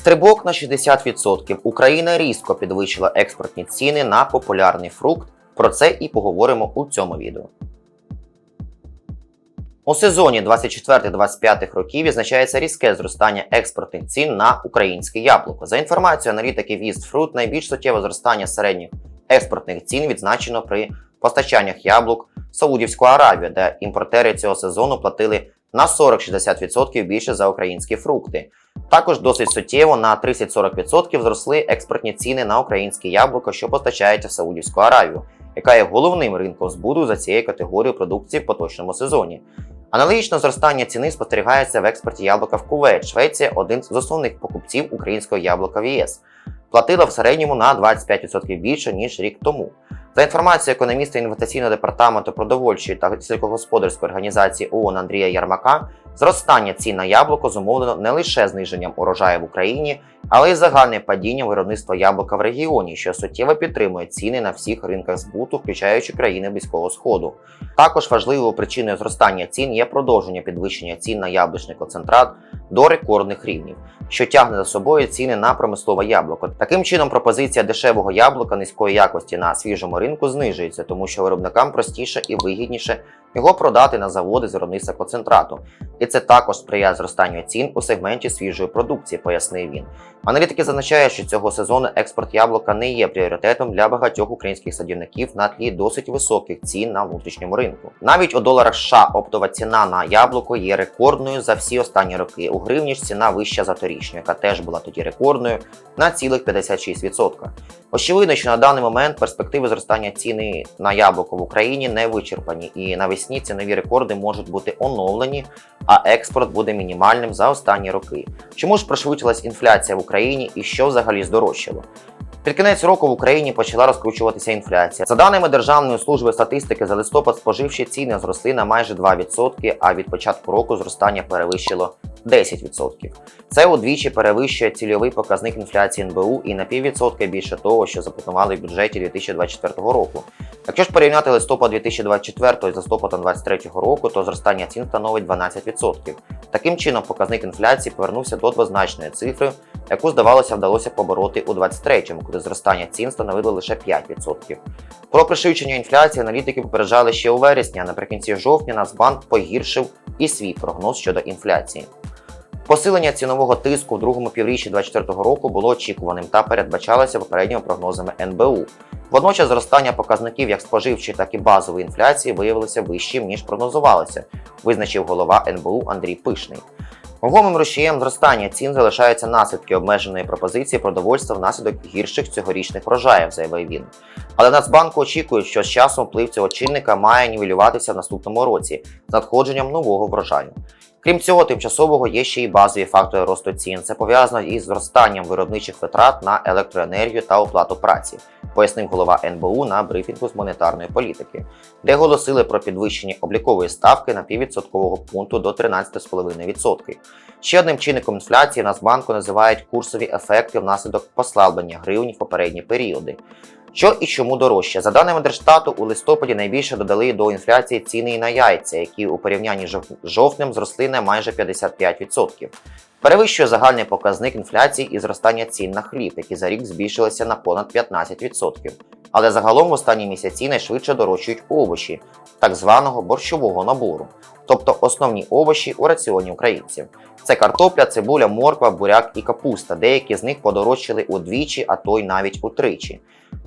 Стрибок на 60%. Україна різко підвищила експортні ціни на популярний фрукт. Про це і поговоримо у цьому відео. У сезоні 24-25 років відзначається різке зростання експортних цін на українське яблуко. За інформацією аналітиків East найбільш суттєве зростання середніх експортних цін відзначено при постачаннях яблук в Саудівську Аравію, де імпортери цього сезону платили на 40-60% більше за українські фрукти. Також досить суттєво на 30-40% зросли експортні ціни на українське яблуко, що постачається в Саудівську Аравію, яка є головним ринком збуду за цією категорією продукції в поточному сезоні. Аналогічно зростання ціни спостерігається в експорті яблука в Кувейт. Швеція один з основних покупців українського яблука в ЄС. Платила в середньому на 25% більше ніж рік тому. За інформацією економіста інвестиційного департаменту продовольчої та сільськогосподарської організації ООН Андрія Ярмака, зростання цін на яблуко зумовлено не лише зниженням урожаю в Україні, але й загальним падінням виробництва яблука в регіоні, що суттєво підтримує ціни на всіх ринках збуту, включаючи країни Близького Сходу. Також важливою причиною зростання цін є продовження підвищення цін на яблучний концентрат до рекордних рівнів, що тягне за собою ціни на промислове яблуко. Таким чином, пропозиція дешевого яблука низької якості на свіжому ринку знижується, тому що виробникам простіше і вигідніше його продати на заводи з виробництва концентрату. І це також сприяє зростанню цін у сегменті свіжої продукції, пояснив він. Аналітики зазначають, що цього сезону експорт яблука не є пріоритетом для багатьох українських садівників на тлі досить високих цін на внутрішньому ринку. Навіть у доларах США оптова ціна на яблуко є рекордною за всі останні роки. У гривні ж ціна вища за торічню, яка теж була тоді рекордною на цілих 56%. Очевидно, що на даний момент перспективи зростання ціни на яблуко в Україні не вичерпані, і навесні цінові рекорди можуть бути оновлені, а експорт буде мінімальним за останні роки. Чому ж пришвидшилась інфляція в Україні і що взагалі здорожчало? Під кінець року в Україні почала розкручуватися інфляція. За даними Державної служби статистики, за листопад споживчі ціни зросли на майже 2%, а від початку року зростання перевищило 10%. Це удвічі перевищує цільовий показник інфляції НБУ і на піввідсотка більше того, що запланували в бюджеті 2024 року. Якщо ж порівняти листопад 2024 з листопадом 2023 року, то зростання цін становить 12%. Таким чином, показник інфляції повернувся до двозначної цифри, яку, здавалося, вдалося побороти у 2023-му, коли зростання цін становило лише 5%. Про пришвидшення інфляції аналітики попереджали ще у вересні, а наприкінці жовтня Нацбанк погіршив і свій прогноз щодо інфляції. Посилення цінового тиску в другому півріччі 2024 року було очікуваним та передбачалося попередніми прогнозами НБУ. Водночас зростання показників як споживчої, так і базової інфляції виявилося вищим, ніж прогнозувалося, визначив голова НБУ Андрій Пишний. Вагомим рушієм зростання цін залишаються наслідки обмеженої пропозиції продовольства внаслідок гірших цьогорічних врожаїв, заявив він. Але Нацбанку очікують, що з часом вплив цього чинника має нівелюватися в наступному році з надходженням нового врожаю. Крім цього, тимчасового є ще й базові фактори росту цін. Це пов'язано із зростанням виробничих витрат на електроенергію та оплату праці, пояснив голова НБУ на брифінгу з монетарної політики, де оголосили про підвищення облікової ставки на піввідсоткового пункту до 13,5%. Ще одним чинником інфляції Нацбанку називають курсові ефекти внаслідок послаблення гривні в попередні періоди. Що і чому дорожче? За даними Держстату, у листопаді найбільше додали до інфляції ціни на яйця, які у порівнянні з жовтнем зросли на майже 55%. Перевищує загальний показник інфляції і зростання цін на хліб, які за рік збільшилися на понад 15%. Але загалом в останні місяці найшвидше дорожчують овочі, так званого борщового набору, тобто основні овочі у раціоні українців. Це картопля, цибуля, морква, буряк і капуста. Деякі з них подорожчали удвічі, а то й навіть утричі.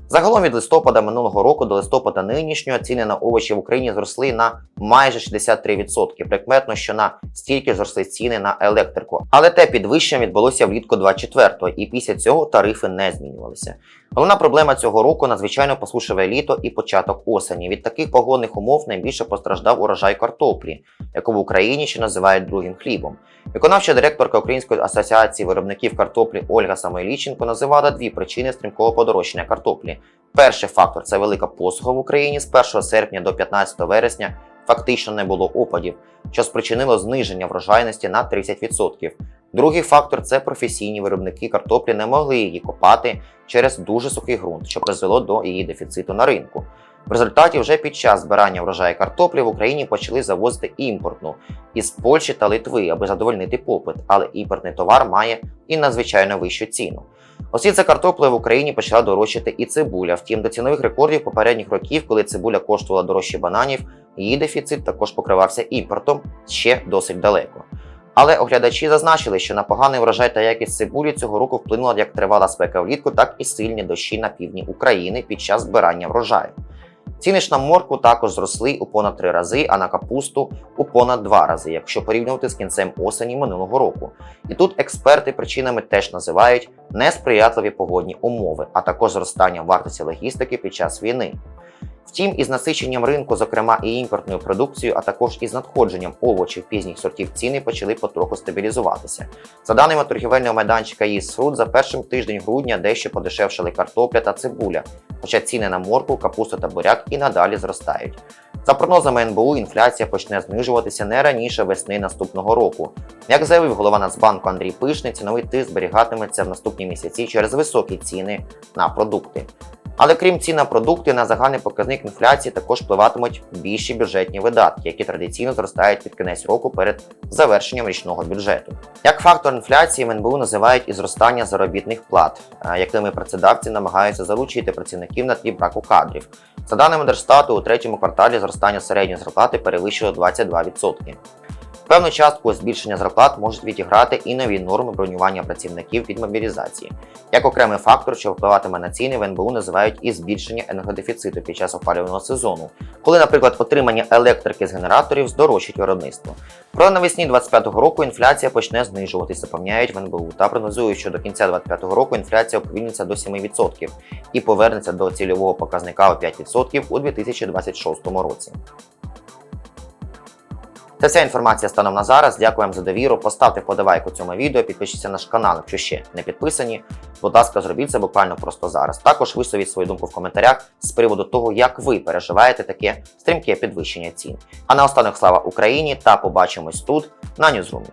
Загалом від листопада минулого року до листопада нинішнього ціни на овочі в Україні зросли на майже 63%. Прикметно, що на стільки зросли ціни на електрику. Але те підвищення відбулося влітку 24-го, і після цього тарифи не змінювалися. Головна проблема цього року надзвичайно посушливе літо і початок осені. Від таких погодних умов найбільше постраждав урожай картоплі, яку в Україні ще називають другим хлібом. Виконавча директорка Української асоціації виробників картоплі Ольга Самойліченко називала дві причини стрімкого подорожчання картоплі. Перший фактор це велика посуха в Україні з 1 серпня до 15 вересня. Фактично не було опадів, що спричинило зниження врожайності на 30%. Другий фактор це професійні виробники картоплі не могли її копати через дуже сухий ґрунт, що призвело до її дефіциту на ринку. В результаті вже під час збирання врожаю картоплі в Україні почали завозити імпортну із Польщі та Литви, аби задовольнити попит, але імпортний товар має і надзвичайно вищу ціну. Оскільки за картоплею в Україні почала дорожчати і цибуля. Втім, до цінових рекордів попередніх років, коли цибуля коштувала дорожче бананів, її дефіцит також покривався імпортом ще досить далеко. Але оглядачі зазначили, що на поганий врожай та якість цибулі цього року вплинула як тривала спека влітку, так і сильні дощі на півдні України під час збирання врожаю. Ціни ж на морку також зросли у понад три рази, а на капусту у понад два рази, якщо порівнювати з кінцем осені минулого року. І тут експерти причинами теж називають несприятливі погодні умови, а також зростання вартості логістики під час війни. Втім, із насиченням ринку, зокрема і імпортною продукцією, а також із надходженням овочів пізніх сортів ціни почали потроху стабілізуватися. За даними торгівельного майданчика «Їсфрут», за першим тиждень грудня дещо подешевшали картопля та цибуля, хоча ціни на моркву, капусту та буряк і надалі зростають. За прогнозами НБУ, інфляція почне знижуватися не раніше весни наступного року. Як заявив голова Нацбанку Андрій Пишний, ціновий тиск зберігатиметься в наступні місяці через високі ціни на продукти. Але крім цін на продукти, на загальний показник інфляції також впливатимуть більші бюджетні видатки, які традиційно зростають під кінець року перед завершенням річного бюджету. Як фактор інфляції в називають і зростання заробітних плат, е, якими працедавці намагаються залучити працівників на тлі браку кадрів. За даними Держстату, у третьому кварталі зростання середньої зарплати перевищило 22%. Певну частку збільшення зарплат можуть відіграти і нові норми бронювання працівників від мобілізації. Як окремий фактор, що впливатиме на ціни, в НБУ називають і збільшення енергодефіциту під час опалювального сезону, коли, наприклад, отримання електрики з генераторів здорожчить виробництво. Проте навесні 2025 року інфляція почне знижуватися, запевняють в НБУ та прогнозують, що до кінця 2025 року інфляція уповільниться до 7% і повернеться до цільового показника у 5% у 2026 році. Це вся інформація станом на зараз. Дякуємо за довіру. Поставте вподобайку цьому відео, підпишіться на наш канал, якщо ще не підписані. Будь ласка, зробіть це буквально просто зараз. Також висловіть свою думку в коментарях з приводу того, як ви переживаєте таке стрімке підвищення цін. А наостанок слава Україні та побачимось тут на Ньюзрумі.